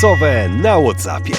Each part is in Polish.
Głosowe na Whatsappie.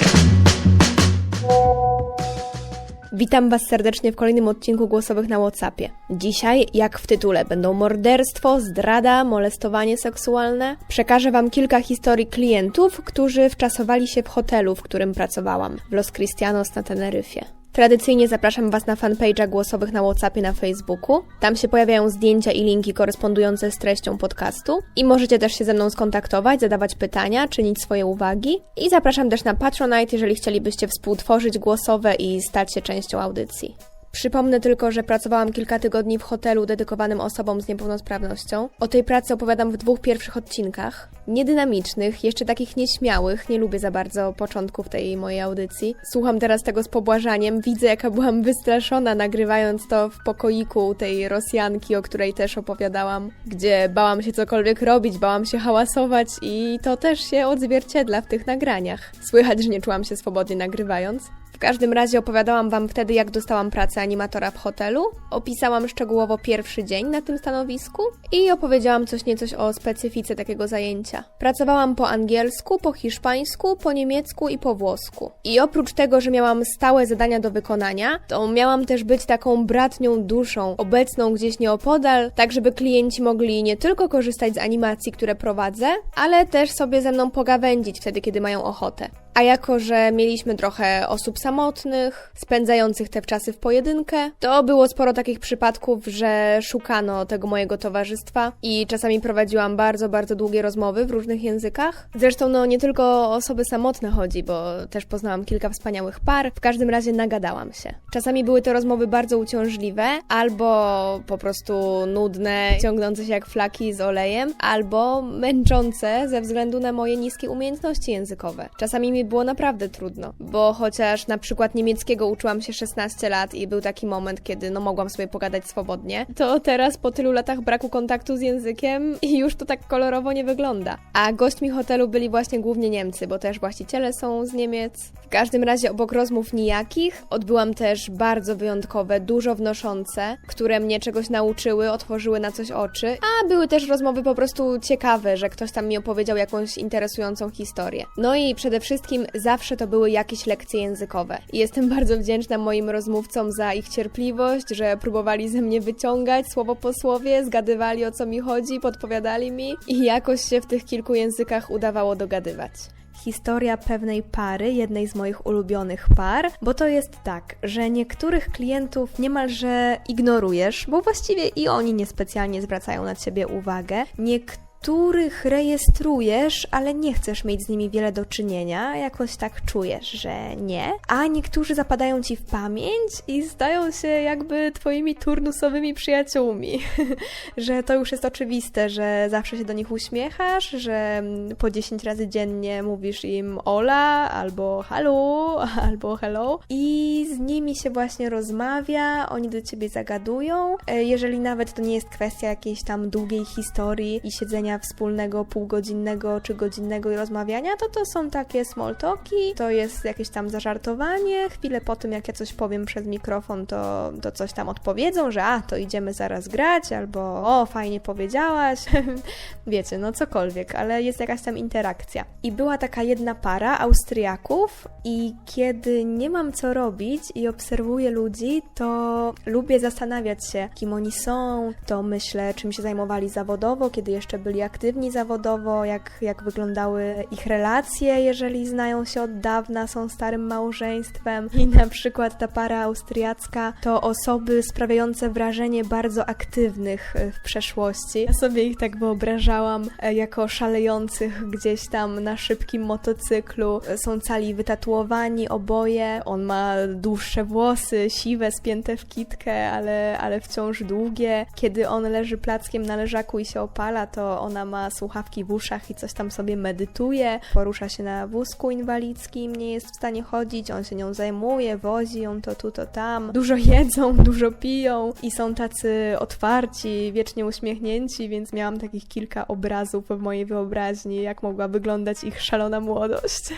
Witam Was serdecznie w kolejnym odcinku głosowych na WhatsAppie. Dzisiaj, jak w tytule, będą morderstwo, zdrada, molestowanie seksualne. Przekażę Wam kilka historii klientów, którzy wczasowali się w hotelu, w którym pracowałam, w Los Cristianos na Teneryfie. Tradycyjnie zapraszam Was na fanpage'a głosowych na WhatsAppie na Facebooku. Tam się pojawiają zdjęcia i linki korespondujące z treścią podcastu. I możecie też się ze mną skontaktować, zadawać pytania, czynić swoje uwagi. I zapraszam też na Patronite, jeżeli chcielibyście współtworzyć głosowe i stać się częścią audycji. Przypomnę tylko, że pracowałam kilka tygodni w hotelu dedykowanym osobom z niepełnosprawnością. O tej pracy opowiadam w dwóch pierwszych odcinkach. Niedynamicznych, jeszcze takich nieśmiałych, nie lubię za bardzo początków tej mojej audycji. Słucham teraz tego z pobłażaniem, widzę jaka byłam wystraszona nagrywając to w pokoiku tej Rosjanki, o której też opowiadałam, gdzie bałam się cokolwiek robić, bałam się hałasować i to też się odzwierciedla w tych nagraniach. Słychać, że nie czułam się swobodnie nagrywając. Każdym razie opowiadałam Wam wtedy, jak dostałam pracę animatora w hotelu, opisałam szczegółowo pierwszy dzień na tym stanowisku i opowiedziałam coś niecoś o specyfice takiego zajęcia. Pracowałam po angielsku, po hiszpańsku, po niemiecku i po włosku. I oprócz tego, że miałam stałe zadania do wykonania, to miałam też być taką bratnią duszą, obecną gdzieś nieopodal, tak żeby klienci mogli nie tylko korzystać z animacji, które prowadzę, ale też sobie ze mną pogawędzić wtedy, kiedy mają ochotę. A jako, że mieliśmy trochę osób samotnych, spędzających te czasy w pojedynkę, to było sporo takich przypadków, że szukano tego mojego towarzystwa i czasami prowadziłam bardzo, bardzo długie rozmowy w różnych językach. Zresztą, no nie tylko o osoby samotne chodzi, bo też poznałam kilka wspaniałych par. W każdym razie nagadałam się. Czasami były to rozmowy bardzo uciążliwe, albo po prostu nudne, ciągnące się jak flaki z olejem, albo męczące ze względu na moje niskie umiejętności językowe. Czasami mi było naprawdę trudno, bo chociaż na przykład niemieckiego uczyłam się 16 lat i był taki moment, kiedy no mogłam sobie pogadać swobodnie, to teraz po tylu latach braku kontaktu z językiem już to tak kolorowo nie wygląda. A gośćmi hotelu byli właśnie głównie Niemcy, bo też właściciele są z Niemiec. W każdym razie obok rozmów nijakich odbyłam też bardzo wyjątkowe, dużo wnoszące, które mnie czegoś nauczyły, otworzyły na coś oczy, a były też rozmowy po prostu ciekawe, że ktoś tam mi opowiedział jakąś interesującą historię. No i przede wszystkim zawsze to były jakieś lekcje językowe. I jestem bardzo wdzięczna moim rozmówcom za ich cierpliwość, że próbowali ze mnie wyciągać słowo po słowie, zgadywali o co mi chodzi, podpowiadali mi i jakoś się w tych kilku językach udawało dogadywać historia pewnej pary, jednej z moich ulubionych par, bo to jest tak, że niektórych klientów niemalże ignorujesz, bo właściwie i oni niespecjalnie zwracają na ciebie uwagę. Niektórych których rejestrujesz, ale nie chcesz mieć z nimi wiele do czynienia, jakoś tak czujesz, że nie, a niektórzy zapadają ci w pamięć i stają się jakby twoimi turnusowymi przyjaciółmi, że to już jest oczywiste, że zawsze się do nich uśmiechasz, że po 10 razy dziennie mówisz im ola, albo hello, albo hello. I z nimi się właśnie rozmawia, oni do ciebie zagadują, E, jeżeli nawet to nie jest kwestia jakiejś tam długiej historii i siedzenia wspólnego półgodzinnego czy godzinnego rozmawiania, to to są takie small talki, to jest jakieś tam zażartowanie, chwilę po tym jak ja coś powiem przez mikrofon, to, to coś tam odpowiedzą, że a, to idziemy zaraz grać, albo o, fajnie powiedziałaś, wiecie, no cokolwiek, ale jest jakaś tam interakcja. I była taka jedna para Austriaków i kiedy nie mam co robić i obserwuję ludzi, to lubię zastanawiać się, kim oni są, to myślę, czym się zajmowali zawodowo, kiedy jeszcze byli aktywni zawodowo, jak, jak wyglądały ich relacje, jeżeli znają się od dawna, są starym małżeństwem. I na przykład ta para austriacka to osoby sprawiające wrażenie bardzo aktywnych e, w przeszłości. Ja sobie ich tak wyobrażałam e, jako szalejących gdzieś tam na szybkim motocyklu. E, Są cali wytatuowani oboje. On ma dłuższe włosy, siwe, spięte w kitkę, ale, ale wciąż długie. Kiedy on leży plackiem na leżaku i się opala, to ona ma słuchawki w uszach i coś tam sobie medytuje, porusza się na wózku inwalidzkim, nie jest w stanie chodzić, on się nią zajmuje, wozi ją to tu, to tam. Dużo jedzą, dużo piją i są tacy otwarci, wiecznie uśmiechnięci, więc miałam takich kilka obrazów w mojej wyobraźni, jak mogła wyglądać ich szalona młodość.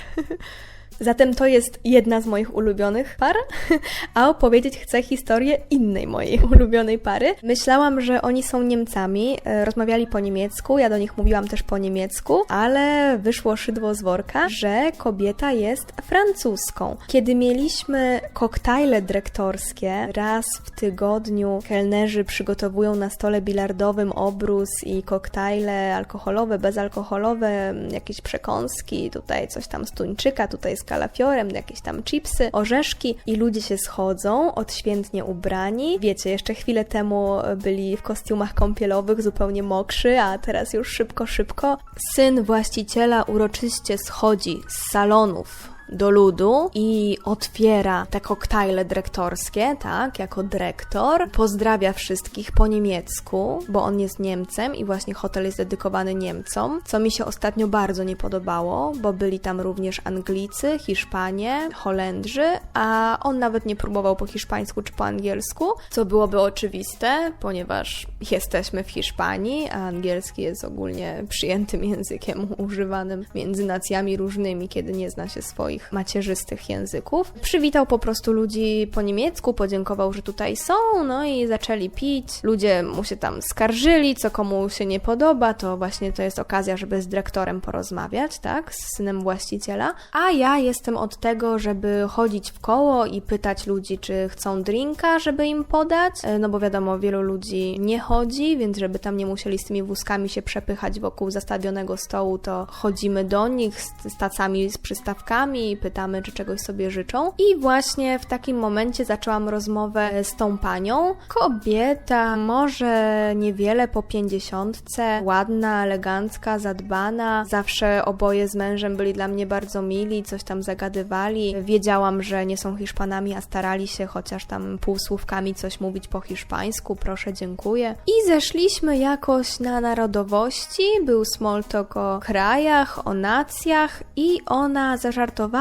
Zatem to jest jedna z moich ulubionych par, a opowiedzieć chcę historię innej mojej ulubionej pary. Myślałam, że oni są Niemcami, e, rozmawiali po niemiecku, ja do nich mówiłam też po niemiecku, ale wyszło szydło z worka, że kobieta jest francuską. Kiedy mieliśmy koktajle dyrektorskie, raz w tygodniu kelnerzy przygotowują na stole bilardowym obrus i koktajle alkoholowe, bezalkoholowe, jakieś przekąski, tutaj coś tam z tuńczyka, tutaj z kalafiorem, jakieś tam chipsy, orzeszki i ludzie się schodzą, odświętnie ubrani. Wiecie, jeszcze chwilę temu byli w kostiumach kąpielowych, zupełnie mokrzy, a teraz już szybko, szybko. Syn właściciela uroczyście schodzi z salonów do ludu i otwiera te koktajle dyrektorskie, tak, jako dyrektor. Pozdrawia wszystkich po niemiecku, bo on jest Niemcem i właśnie hotel jest dedykowany Niemcom, co mi się ostatnio bardzo nie podobało, bo byli tam również Anglicy, Hiszpanie, Holendrzy, a on nawet nie próbował po hiszpańsku czy po angielsku, co byłoby oczywiste, ponieważ jesteśmy w Hiszpanii, a angielski jest ogólnie przyjętym językiem używanym między nacjami różnymi, kiedy nie zna się swoich macierzystych języków. Przywitał po prostu ludzi po niemiecku, podziękował, że tutaj są, no i zaczęli pić. Ludzie mu się tam skarżyli, co komu się nie podoba, to właśnie to jest okazja, żeby z dyrektorem porozmawiać, tak, z synem właściciela. A ja jestem od tego, żeby chodzić w koło i pytać ludzi, czy chcą drinka, żeby im podać, E, no bo wiadomo, wielu ludzi nie chodzi, więc żeby tam nie musieli z tymi wózkami się przepychać wokół zastawionego stołu, to chodzimy do nich z, z tacami, z przystawkami i pytamy, czy czegoś sobie życzą. I właśnie w takim momencie zaczęłam rozmowę z tą panią. Kobieta, może niewiele po pięćdziesiątce, ładna, elegancka, zadbana. Zawsze oboje z mężem byli dla mnie bardzo mili, coś tam zagadywali. Wiedziałam, że nie są Hiszpanami, a starali się chociaż tam półsłówkami coś mówić po hiszpańsku. Proszę, dziękuję. I zeszliśmy jakoś na narodowości. Był small talk o krajach, o nacjach i ona zażartowała,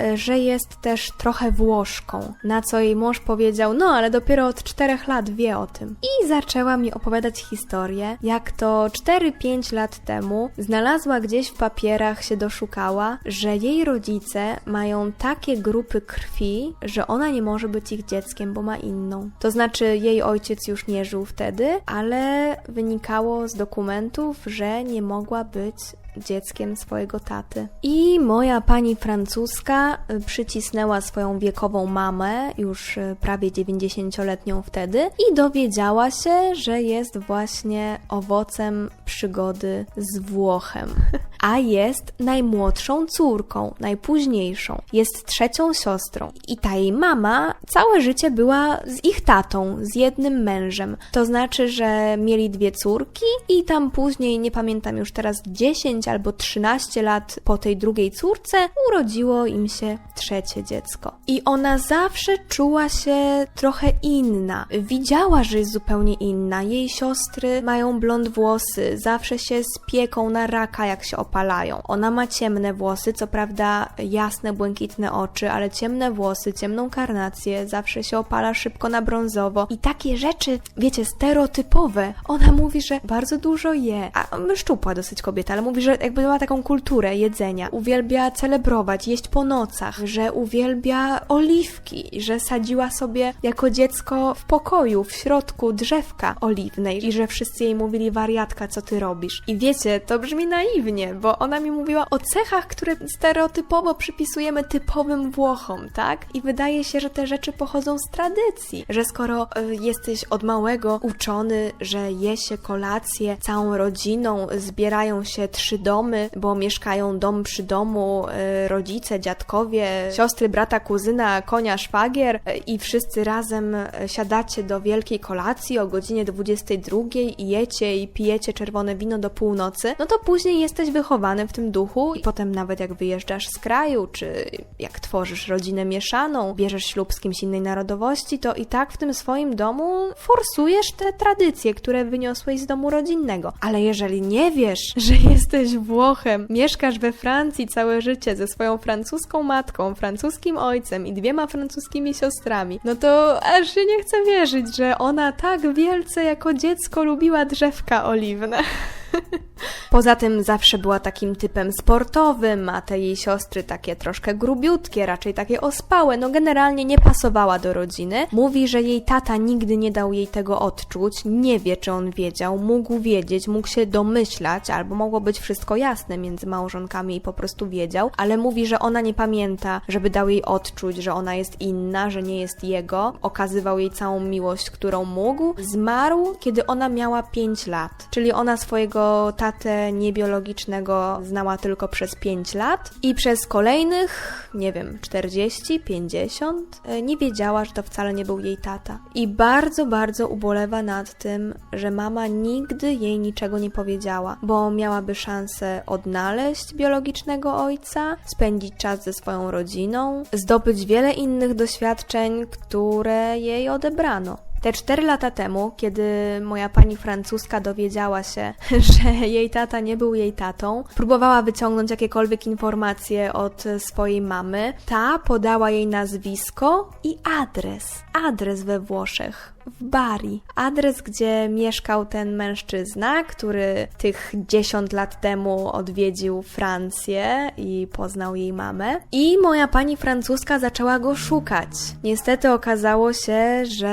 e, że jest też trochę Włoszką. Na co jej mąż powiedział, no ale dopiero od czterech lat wie o tym. I zaczęła mi opowiadać historię, jak to 4-5 lat temu znalazła gdzieś w papierach, się doszukała, że jej rodzice mają takie grupy krwi, że ona nie może być ich dzieckiem, bo ma inną. To znaczy, jej ojciec już nie żył wtedy, ale wynikało z dokumentów, że nie mogła być dzieckiem swojego taty. I moja pani francuska y, przycisnęła swoją wiekową mamę, już y, prawie 90-letnią wtedy, i dowiedziała się, że jest właśnie owocem przygody z Włochem. A jest najmłodszą córką, najpóźniejszą. Jest trzecią siostrą. I ta jej mama całe życie była z ich tatą, z jednym mężem. To znaczy, że mieli dwie córki i tam później, nie pamiętam już teraz, 10 albo 13 lat po tej drugiej córce urodziło im się trzecie dziecko. I ona zawsze czuła się trochę inna. Widziała, że jest zupełnie inna. Jej siostry mają blond włosy, zawsze się spieką na raka, jak się opalają. Ona ma ciemne włosy, co prawda jasne, błękitne oczy, ale ciemne włosy, ciemną karnację, zawsze się opala szybko na brązowo. I takie rzeczy, wiecie, stereotypowe. Ona mówi, że bardzo dużo je. A szczupła dosyć kobieta, ale mówi, że jakby ma taką kulturę jedzenia. Uwielbia celebrować, jeść po nocach, że uwielbia oliwki, że sadziła sobie jako dziecko w pokoju, w środku drzewka oliwnej i że wszyscy jej mówili wariatka, co ty robisz. I wiecie, to brzmi naiwnie, bo ona mi mówiła o cechach, które stereotypowo przypisujemy typowym Włochom, tak? I wydaje się, że te rzeczy pochodzą z tradycji, że skoro y, jesteś od małego uczony, że je się kolację całą rodziną, zbierają się trzy domy, bo mieszkają dom przy domu, y, rodzice, dziadkowie, siostry, brata, kuzyna, konia, szwagier y, i wszyscy razem siadacie do wielkiej kolacji o godzinie 22 i jecie i pijecie czerwone wino do północy, no to później jesteś wychowany w tym duchu i potem nawet jak wyjeżdżasz z kraju, czy jak tworzysz rodzinę mieszaną, bierzesz ślub z kimś innej narodowości, to i tak w tym swoim domu forsujesz te tradycje, które wyniosłeś z domu rodzinnego. Ale jeżeli nie wiesz, że jesteś Włochem, mieszkasz we Francji całe życie ze swoją francuską matką, francuskim ojcem i dwiema francuskimi siostrami, no to aż się nie chce wierzyć, że ona tak wielce jako dziecko lubiła drzewka oliwne. Poza tym zawsze była takim typem sportowym, a te jej siostry takie troszkę grubiutkie, raczej takie ospałe, no generalnie nie pasowała do rodziny. Mówi, że jej tata nigdy nie dał jej tego odczuć, nie wie czy on wiedział, mógł wiedzieć, mógł się domyślać, albo mogło być wszystko jasne między małżonkami i po prostu wiedział, ale mówi, że ona nie pamięta, żeby dał jej odczuć, że ona jest inna, że nie jest jego, okazywał jej całą miłość, którą mógł. Zmarł, kiedy ona miała 5 lat, czyli ona swojego tatę niebiologicznego znała tylko przez 5 lat i przez kolejnych, nie wiem, 40, 50 e, nie wiedziała, że to wcale nie był jej tata. I bardzo, bardzo ubolewa nad tym, że mama nigdy jej niczego nie powiedziała, bo miałaby szansę odnaleźć biologicznego ojca, spędzić czas ze swoją rodziną, zdobyć wiele innych doświadczeń, które jej odebrano. Te cztery lata temu, kiedy moja pani francuska dowiedziała się, że jej tata nie był jej tatą, próbowała wyciągnąć jakiekolwiek informacje od swojej mamy. Ta podała jej nazwisko i adres. Adres we Włoszech w Bari. Adres, gdzie mieszkał ten mężczyzna, który tych 10 lat temu odwiedził Francję i poznał jej mamę. I moja pani francuska zaczęła go szukać. Niestety okazało się, że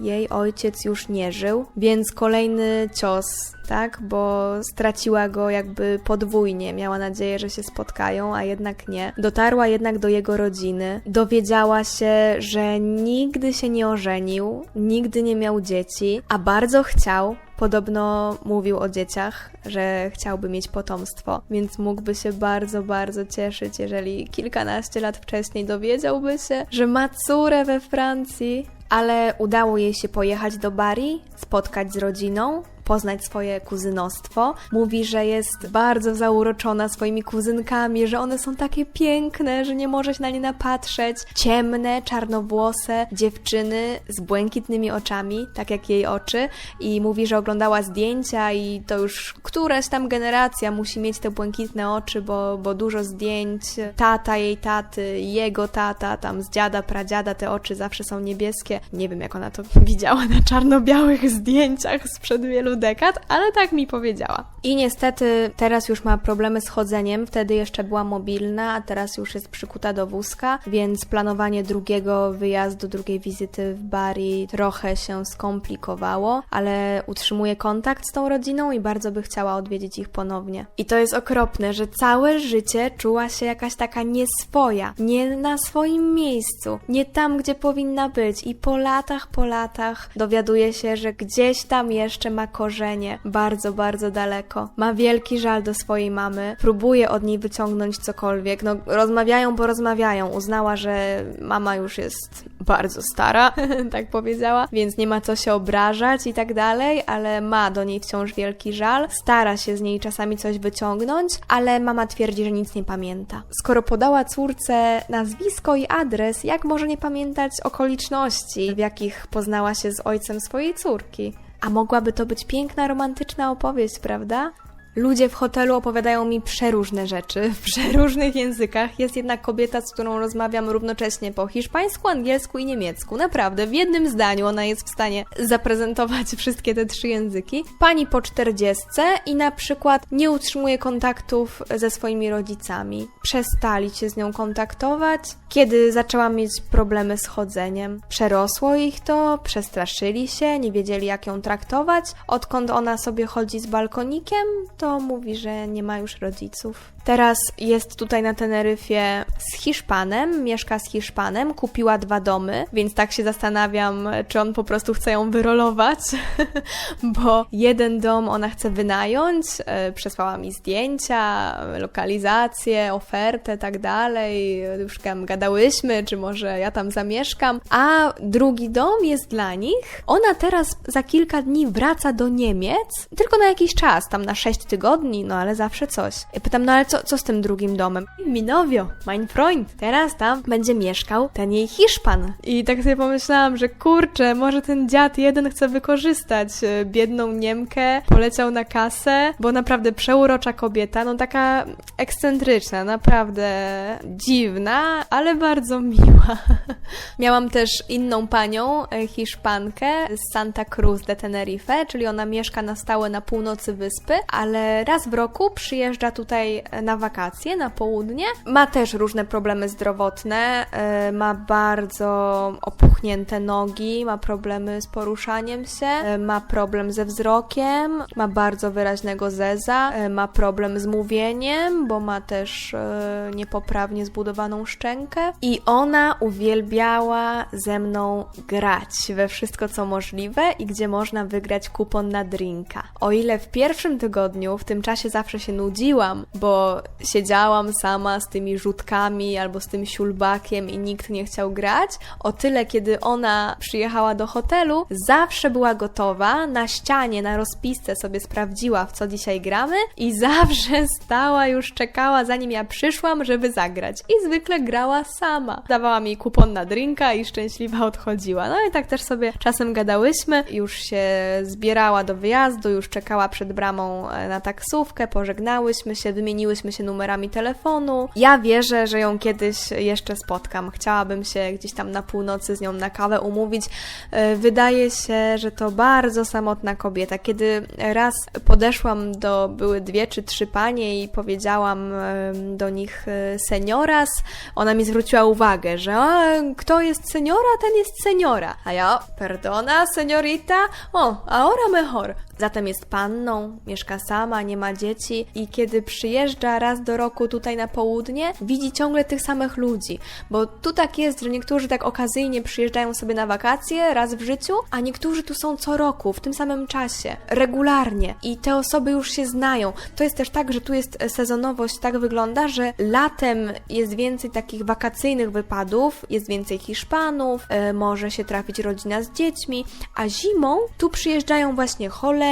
jej ojciec już nie żył, więc kolejny cios tak? Bo straciła go jakby podwójnie. Miała nadzieję, że się spotkają, a jednak nie. Dotarła jednak do jego rodziny. Dowiedziała się, że nigdy się nie ożenił, nigdy nie miał dzieci, a bardzo chciał. Podobno mówił o dzieciach, że chciałby mieć potomstwo, więc mógłby się bardzo, bardzo cieszyć, jeżeli kilkanaście lat wcześniej dowiedziałby się, że ma córę we Francji. Ale udało jej się pojechać do Bari, spotkać z rodziną, poznać swoje kuzynostwo. Mówi, że jest bardzo zauroczona swoimi kuzynkami, że one są takie piękne, że nie może się na nie napatrzeć. Ciemne, czarnowłose dziewczyny z błękitnymi oczami, tak jak jej oczy. I mówi, że oglądała zdjęcia i to już któraś tam generacja musi mieć te błękitne oczy, bo, bo dużo zdjęć. Tata jej taty, jego tata, tam z dziada, pradziada, te oczy zawsze są niebieskie. Nie wiem, jak ona to widziała na czarno-białych zdjęciach sprzed wielu dekad, ale tak mi powiedziała. I niestety teraz już ma problemy z chodzeniem, wtedy jeszcze była mobilna, a teraz już jest przykuta do wózka, więc planowanie drugiego wyjazdu, drugiej wizyty w Bari trochę się skomplikowało, ale utrzymuje kontakt z tą rodziną i bardzo by chciała odwiedzić ich ponownie. I to jest okropne, że całe życie czuła się jakaś taka nieswoja, nie na swoim miejscu, nie tam, gdzie powinna być i po latach, po latach dowiaduje się, że gdzieś tam jeszcze ma korzenie, bardzo, bardzo daleko. Ma wielki żal do swojej mamy, próbuje od niej wyciągnąć cokolwiek. No, rozmawiają, bo rozmawiają. Uznała, że mama już jest bardzo stara, tak powiedziała, więc nie ma co się obrażać i tak dalej, ale ma do niej wciąż wielki żal. Stara się z niej czasami coś wyciągnąć, ale mama twierdzi, że nic nie pamięta. Skoro podała córce nazwisko i adres, jak może nie pamiętać okoliczności, w jakich poznała się z ojcem swojej córki? A mogłaby to być piękna, romantyczna opowieść, prawda? Ludzie w hotelu opowiadają mi przeróżne rzeczy w przeróżnych językach. Jest jedna kobieta, z którą rozmawiam równocześnie po hiszpańsku, angielsku i niemiecku. Naprawdę, w jednym zdaniu ona jest w stanie zaprezentować wszystkie te trzy języki. Pani po czterdziestce i na przykład nie utrzymuje kontaktów ze swoimi rodzicami. Przestali się z nią kontaktować, kiedy zaczęła mieć problemy z chodzeniem. Przerosło ich to, przestraszyli się, nie wiedzieli jak ją traktować. Odkąd ona sobie chodzi z balkonikiem, to mówi, że nie ma już rodziców. Teraz jest tutaj na Teneryfie z Hiszpanem, mieszka z Hiszpanem, kupiła dwa domy, więc tak się zastanawiam, czy on po prostu chce ją wyrolować, bo jeden dom ona chce wynająć, e, przesłała mi zdjęcia, lokalizację, ofertę, tak dalej, już tam gadałyśmy, czy może ja tam zamieszkam, a drugi dom jest dla nich. Ona teraz za kilka dni wraca do Niemiec, tylko na jakiś czas, tam na 6 tygodni, no ale zawsze coś. Ja pytam, no ale co, co z tym drugim domem? Mi novio, mein Freund, teraz tam będzie mieszkał ten jej Hiszpan. I tak sobie pomyślałam, że kurczę, może ten dziad jeden chce wykorzystać e, biedną Niemkę, poleciał na kasę, bo naprawdę przeurocza kobieta, no taka ekscentryczna, naprawdę dziwna, ale bardzo miła. Miałam też inną panią, e, Hiszpankę z Santa Cruz de Tenerife, czyli ona mieszka na stałe na północy wyspy, ale raz w roku przyjeżdża tutaj na wakacje, na południe. Ma też różne problemy zdrowotne, e, ma bardzo opuchnięte nogi, ma problemy z poruszaniem się, e, ma problem ze wzrokiem, ma bardzo wyraźnego zeza, e, ma problem z mówieniem, bo ma też niepoprawnie zbudowaną szczękę i ona uwielbiała ze mną grać we wszystko co możliwe i gdzie można wygrać kupon na drinka. O ile w pierwszym tygodniu w tym czasie zawsze się nudziłam, bo siedziałam sama z tymi rzutkami albo z tym siulbakiem i nikt nie chciał grać, o tyle kiedy ona przyjechała do hotelu, zawsze była gotowa, na ścianie, na rozpisce sobie sprawdziła w co dzisiaj gramy i zawsze stała już czekała zanim ja przyszłam, żeby zagrać. I zwykle grała sama. Dawała mi kupon na drinka i szczęśliwa odchodziła. No i tak też sobie czasem gadałyśmy, już się zbierała do wyjazdu, już czekała przed bramą e, na taksówkę, pożegnałyśmy się, wymieniłyśmy się numerami telefonu. Ja wierzę, że ją kiedyś jeszcze spotkam. Chciałabym się gdzieś tam na północy z nią na kawę umówić. E, Wydaje się, że to bardzo samotna kobieta. Kiedy raz podeszłam do, były dwie czy trzy panie i powiedziałam do nich e, senioras, ona mi zwróciła uwagę, że a, kto jest seniora, ten jest seniora. A ja, perdona, seniorita, o, ahora mejor. Zatem jest panną, mieszka sama, nie ma dzieci i kiedy przyjeżdża raz do roku tutaj na południe, widzi ciągle tych samych ludzi. Bo tu tak jest, że niektórzy tak okazyjnie przyjeżdżają sobie na wakacje raz w życiu, a niektórzy tu są co roku, w tym samym czasie, regularnie i te osoby już się znają. To jest też tak, że tu jest sezonowość, tak wygląda, że latem jest więcej takich wakacyjnych wypadów, jest więcej Hiszpanów, e, może się trafić rodzina z dziećmi, a zimą tu przyjeżdżają właśnie Holendrzy,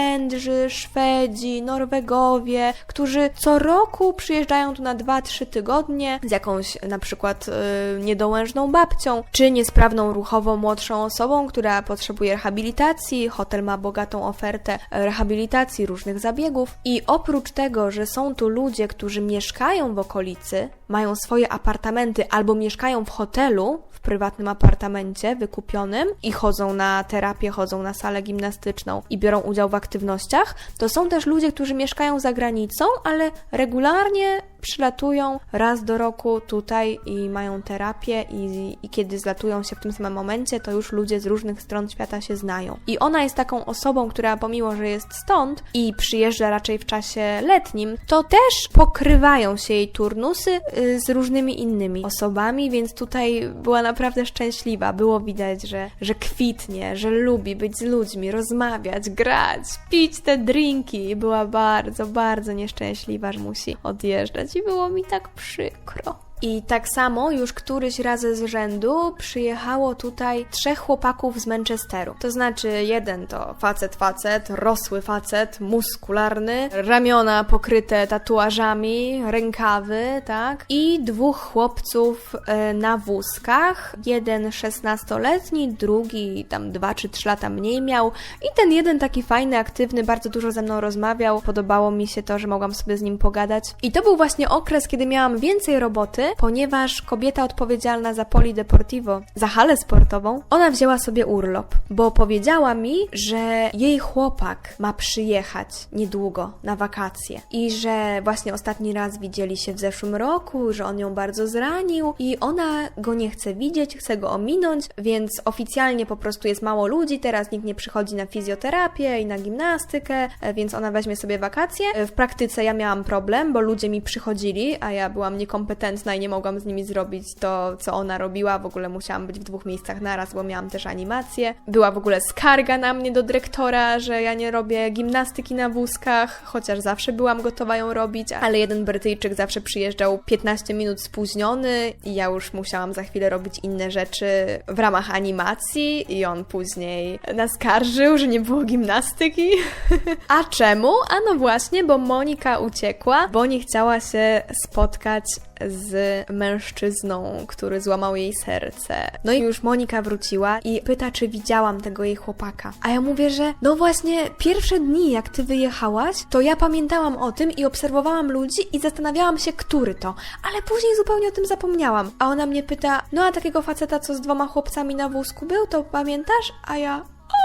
Szwedzi, Norwegowie, którzy co roku przyjeżdżają tu na 2-3 tygodnie z jakąś na przykład e, niedołężną babcią, czy niesprawną ruchowo młodszą osobą, która potrzebuje rehabilitacji. Hotel ma bogatą ofertę e, rehabilitacji różnych zabiegów i oprócz tego, że są tu ludzie, którzy mieszkają w okolicy, mają swoje apartamenty albo mieszkają w hotelu, w prywatnym apartamencie wykupionym i chodzą na terapię, chodzą na salę gimnastyczną i biorą udział w aktywnościach, to są też ludzie, którzy mieszkają za granicą, ale regularnie przylatują raz do roku tutaj i mają terapię i, i kiedy zlatują się w tym samym momencie, to już ludzie z różnych stron świata się znają. I ona jest taką osobą, która pomimo, że jest stąd i przyjeżdża raczej w czasie letnim, to też pokrywają się jej turnusy y, z różnymi innymi osobami, więc tutaj była naprawdę szczęśliwa. Było widać, że, że kwitnie, że lubi być z ludźmi, rozmawiać, grać, pić te drinki. Była bardzo, bardzo nieszczęśliwa, że musi odjeżdżać było mi tak przykro. I tak samo już któryś raz z rzędu przyjechało tutaj trzech chłopaków z Manchesteru. To znaczy jeden to facet facet, rosły facet, muskularny, ramiona pokryte tatuażami, rękawy, tak? I dwóch chłopców e, na wózkach. Jeden 16-letni, drugi tam 2 czy 3 lata mniej miał. I ten jeden taki fajny, aktywny, bardzo dużo ze mną rozmawiał. Podobało mi się to, że mogłam sobie z nim pogadać. I to był właśnie okres, kiedy miałam więcej roboty, ponieważ kobieta odpowiedzialna za Poli Deportivo, za halę sportową, ona wzięła sobie urlop, bo powiedziała mi, że jej chłopak ma przyjechać niedługo na wakacje i że właśnie ostatni raz widzieli się w zeszłym roku, że on ją bardzo zranił i ona go nie chce widzieć, chce go ominąć, więc oficjalnie po prostu jest mało ludzi, teraz nikt nie przychodzi na fizjoterapię i na gimnastykę, e, więc ona weźmie sobie wakacje. E, W praktyce ja miałam problem, bo ludzie mi przychodzili, a ja byłam niekompetentna i nie mogłam z nimi zrobić to, co ona robiła. W ogóle musiałam być w dwóch miejscach naraz, bo miałam też animację. Była w ogóle skarga na mnie do dyrektora, że ja nie robię gimnastyki na wózkach, chociaż zawsze byłam gotowa ją robić, ale jeden Brytyjczyk zawsze przyjeżdżał 15 minut spóźniony i ja już musiałam za chwilę robić inne rzeczy w ramach animacji i on później naskarżył, że nie było gimnastyki. A czemu? A no właśnie, bo Monika uciekła, bo nie chciała się spotkać z mężczyzną, który złamał jej serce. No i już Monika wróciła i pyta, czy widziałam tego jej chłopaka. A ja mówię, że no właśnie, pierwsze dni, jak ty wyjechałaś, to ja pamiętałam o tym i obserwowałam ludzi i zastanawiałam się, który to, ale później zupełnie o tym zapomniałam. A ona mnie pyta, no a takiego faceta, co z dwoma chłopcami na wózku był, to pamiętasz? A ja... O!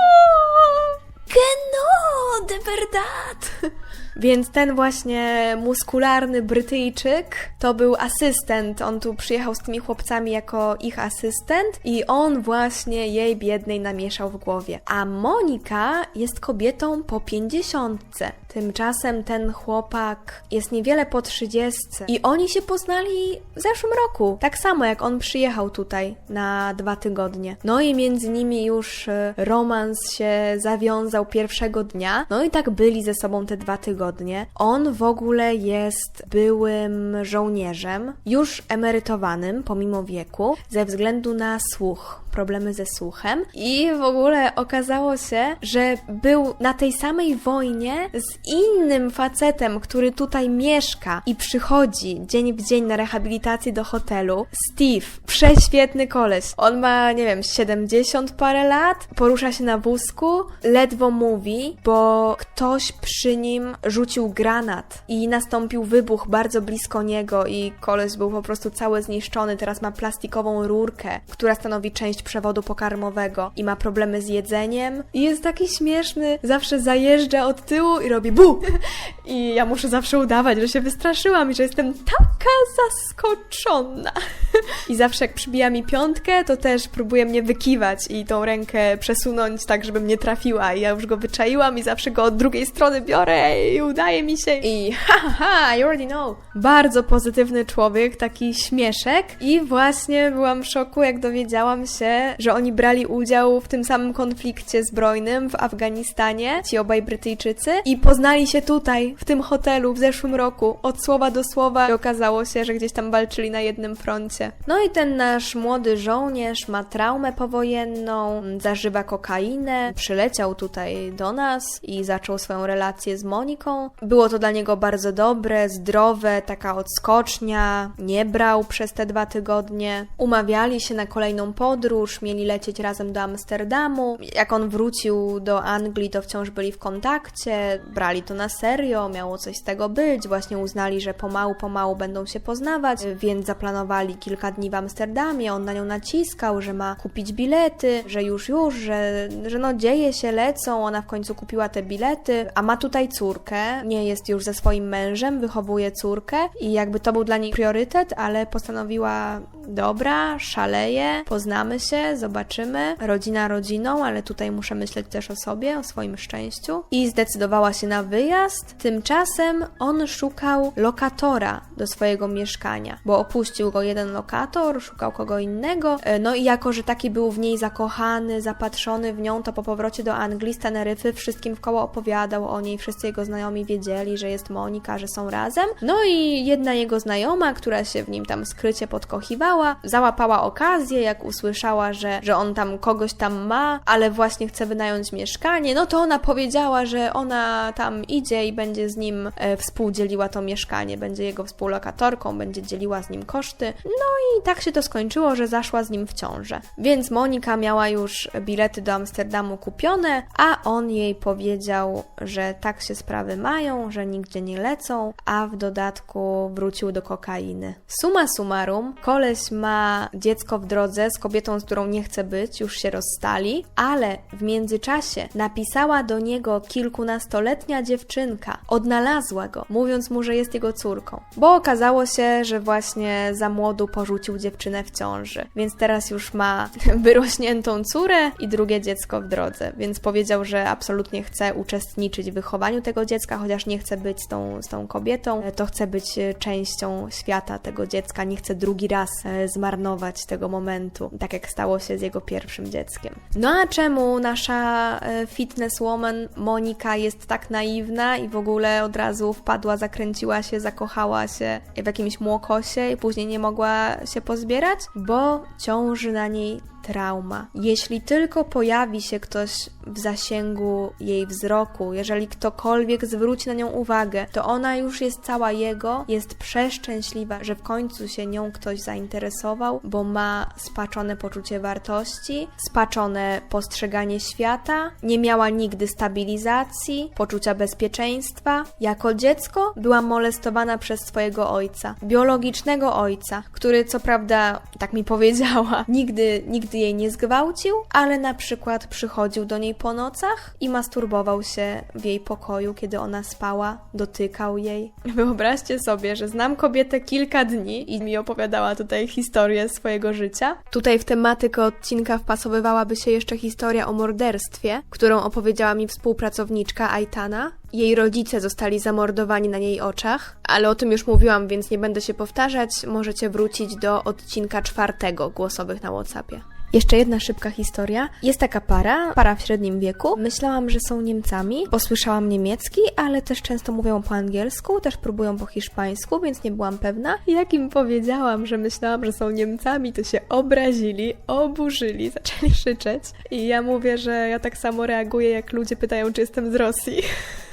Genau, de verdad! Więc ten właśnie muskularny Brytyjczyk to był asystent. On tu przyjechał z tymi chłopcami jako ich asystent i on właśnie jej biednej namieszał w głowie. A Monika jest kobietą po pięćdziesiątce. Tymczasem ten chłopak jest niewiele po trzydziestce i oni się poznali w zeszłym roku. Tak samo jak on przyjechał tutaj na dwa tygodnie. No i między nimi już e, romans się zawiązał pierwszego dnia. No i tak byli ze sobą te dwa tygodnie. On w ogóle jest byłym żołnierzem, już emerytowanym pomimo wieku, ze względu na słuch, problemy ze słuchem. I w ogóle okazało się, że był na tej samej wojnie z innym facetem, który tutaj mieszka i przychodzi dzień w dzień na rehabilitację do hotelu. Steve, prześwietny koleś. On ma, nie wiem, 70 parę lat, porusza się na wózku, ledwo mówi, bo ktoś przy nim rzucił granat i nastąpił wybuch bardzo blisko niego i koleś był po prostu cały zniszczony. Teraz ma plastikową rurkę, która stanowi część przewodu pokarmowego i ma problemy z jedzeniem. I jest taki śmieszny, zawsze zajeżdża od tyłu i robi bu! I ja muszę zawsze udawać, że się wystraszyłam i że jestem taka zaskoczona. I zawsze jak przybija mi piątkę, to też próbuje mnie wykiwać i tą rękę przesunąć tak, żeby mnie trafiła. I ja już go wyczaiłam i zawsze go od drugiej strony biorę i udaje mi się. I ha, ha, you already know. Bardzo pozytywny człowiek, taki śmieszek. I właśnie byłam w szoku, jak dowiedziałam się, że oni brali udział w tym samym konflikcie zbrojnym w Afganistanie, ci obaj Brytyjczycy, i poznali się tutaj, w tym hotelu w zeszłym roku, od słowa do słowa. I okazało się, że gdzieś tam walczyli na jednym froncie. No i ten nasz młody żołnierz ma traumę powojenną, zażywa kokainę, przyleciał tutaj do nas i zaczął swoją relację z Moniką. Było to dla niego bardzo dobre, zdrowe, taka odskocznia, nie brał przez te dwa tygodnie. Umawiali się na kolejną podróż, mieli lecieć razem do Amsterdamu. Jak on wrócił do Anglii, to wciąż byli w kontakcie, brali to na serio, miało coś z tego być. Właśnie uznali, że pomału, pomału będą się poznawać, więc zaplanowali kilka dni w Amsterdamie. On na nią naciskał, że ma kupić bilety, że już, już, że, że no dzieje się, lecą. Ona w końcu kupiła te bilety, a ma tutaj córkę, nie jest już ze swoim mężem, wychowuje córkę i jakby to był dla niej priorytet, ale postanowiła, dobra, szaleje, poznamy się, zobaczymy. Rodzina rodziną, ale tutaj muszę myśleć też o sobie, o swoim szczęściu. I zdecydowała się na wyjazd. Tymczasem on szukał lokatora do swojego mieszkania, bo opuścił go jeden lokator, szukał kogo innego. E, No i jako, że taki był w niej zakochany, zapatrzony w nią, to po powrocie do Anglii z Teneryfy wszystkim w koło opowiadał o niej. Wszyscy jego znajomi wiedzieli, że jest Monika, że są razem. No i jedna jego znajoma, która się w nim tam skrycie podkochiwała, załapała okazję, jak usłyszała, że, że on tam kogoś tam ma, ale właśnie chce wynająć mieszkanie, no to ona powiedziała, że ona tam idzie i będzie z nim e, współdzieliła to mieszkanie, będzie jego współlokatorką, będzie dzieliła z nim koszty. No i tak się to skończyło, że zaszła z nim w ciążę. Więc Monika miała już bilety do Amsterdamu kupione, a on jej powiedział, że tak się sprawy mają, że nigdzie nie lecą, a w dodatku wrócił do kokainy. Suma summarum, koleś ma dziecko w drodze z kobietą, z którą nie chce być, już się rozstali, ale w międzyczasie napisała do niego kilkunastoletnia dziewczynka, odnalazła go, mówiąc mu, że jest jego córką. Bo okazało się, że właśnie za młodu porzucił dziewczynę w ciąży. Więc teraz już ma wyrośniętą córę i drugie dziecko w drodze. Więc powiedział, że absolutnie chce uczestniczyć w wychowaniu tego dziecka, chociaż nie chce być z tą, z tą kobietą, to chce być e, częścią świata tego dziecka, nie chce drugi raz e, zmarnować tego momentu, tak jak stało się z jego pierwszym dzieckiem. No a czemu nasza e, fitnesswoman Monika jest tak naiwna i w ogóle od razu wpadła, zakręciła się, zakochała się w jakimś młokosie i później nie mogła się pozbierać? Bo ciąży na niej trauma. Jeśli tylko pojawi się ktoś w zasięgu jej wzroku, jeżeli ktokolwiek zwróci na nią uwagę, to ona już jest cała jego, jest przeszczęśliwa, że w końcu się nią ktoś zainteresował, bo ma spaczone poczucie wartości, spaczone postrzeganie świata, nie miała nigdy stabilizacji, poczucia bezpieczeństwa. Jako dziecko była molestowana przez swojego ojca, biologicznego ojca, który co prawda, tak mi powiedziała, nigdy, nigdy jej nie zgwałcił, ale na przykład przychodził do niej po nocach i masturbował się w jej pokoju, kiedy ona spała, dotykał jej. Wyobraźcie sobie, że znam kobietę kilka dni i mi opowiadała tutaj historię swojego życia. Tutaj w tematykę odcinka wpasowywałaby się jeszcze historia o morderstwie, którą opowiedziała mi współpracowniczka Aitana. Jej rodzice zostali zamordowani na jej oczach, ale o tym już mówiłam, więc nie będę się powtarzać. Możecie wrócić do odcinka czwartego głosowych na WhatsAppie. Jeszcze jedna szybka historia. Jest taka para, para w średnim wieku. Myślałam, że są Niemcami, bo słyszałam niemiecki, ale też często mówią po angielsku, też próbują po hiszpańsku, więc nie byłam pewna. Jak im powiedziałam, że myślałam, że są Niemcami, to się obrazili, oburzyli, zaczęli krzyczeć. I ja mówię, że ja tak samo reaguję, jak ludzie pytają, czy jestem z Rosji.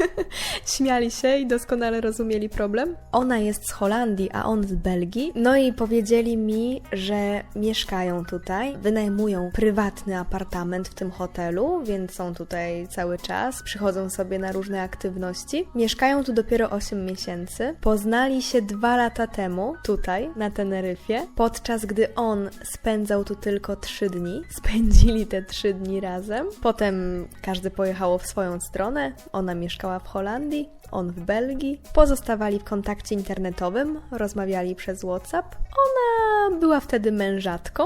Śmiali się i doskonale rozumieli problem. Ona jest z Holandii, a on z Belgii. No i powiedzieli mi, że mieszkają tutaj, wynajmują prywatny apartament w tym hotelu, więc są tutaj cały czas, przychodzą sobie na różne aktywności. Mieszkają tu dopiero 8 miesięcy. Poznali się dwa lata temu, tutaj, na Teneryfie, podczas gdy on spędzał tu tylko 3 dni. Spędzili te 3 dni razem. Potem każdy pojechało w swoją stronę. Ona mieszkała w Holandii, on w Belgii. Pozostawali w kontakcie internetowym, rozmawiali przez WhatsApp. Ona była wtedy mężatką,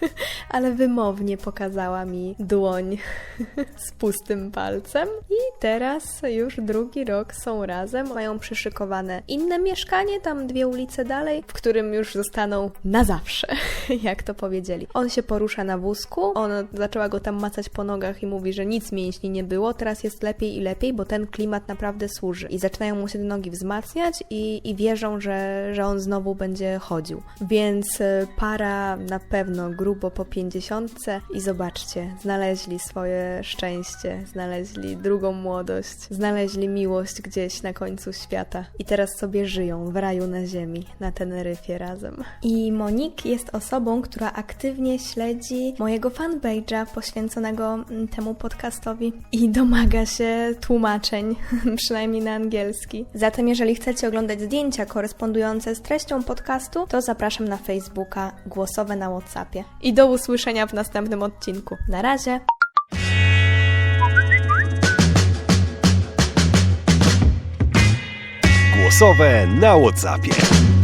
ale wymownie pokazała mi dłoń z pustym palcem. I teraz już drugi rok są razem. Mają przyszykowane inne mieszkanie, tam dwie ulice dalej, w którym już zostaną na zawsze, jak to powiedzieli. On się porusza na wózku, ona zaczęła go tam macać po nogach i mówi, że nic mięśni nie było, teraz jest lepiej i lepiej, bo ten klimat naprawdę służy. I zaczynają mu się nogi wzmacniać i, i wierzą, że, że on znowu będzie chodził. Więc e, para na pewno grubo po pięćdziesiątce i zobaczcie, znaleźli swoje szczęście, znaleźli drugą młodość, znaleźli miłość gdzieś na końcu świata i teraz sobie żyją w raju na ziemi, na Teneryfie razem. I Monik jest osobą, która aktywnie śledzi mojego fanpage'a poświęconego mm, temu podcastowi i domaga się tłumaczeń, przynajmniej na angielski. Zatem jeżeli chcecie oglądać zdjęcia korespondujące z treścią podcastu, to zapraszam na Facebooka głosowe na WhatsAppie. I do usłyszenia w następnym odcinku. Na razie! Głosowe na Whatsappie.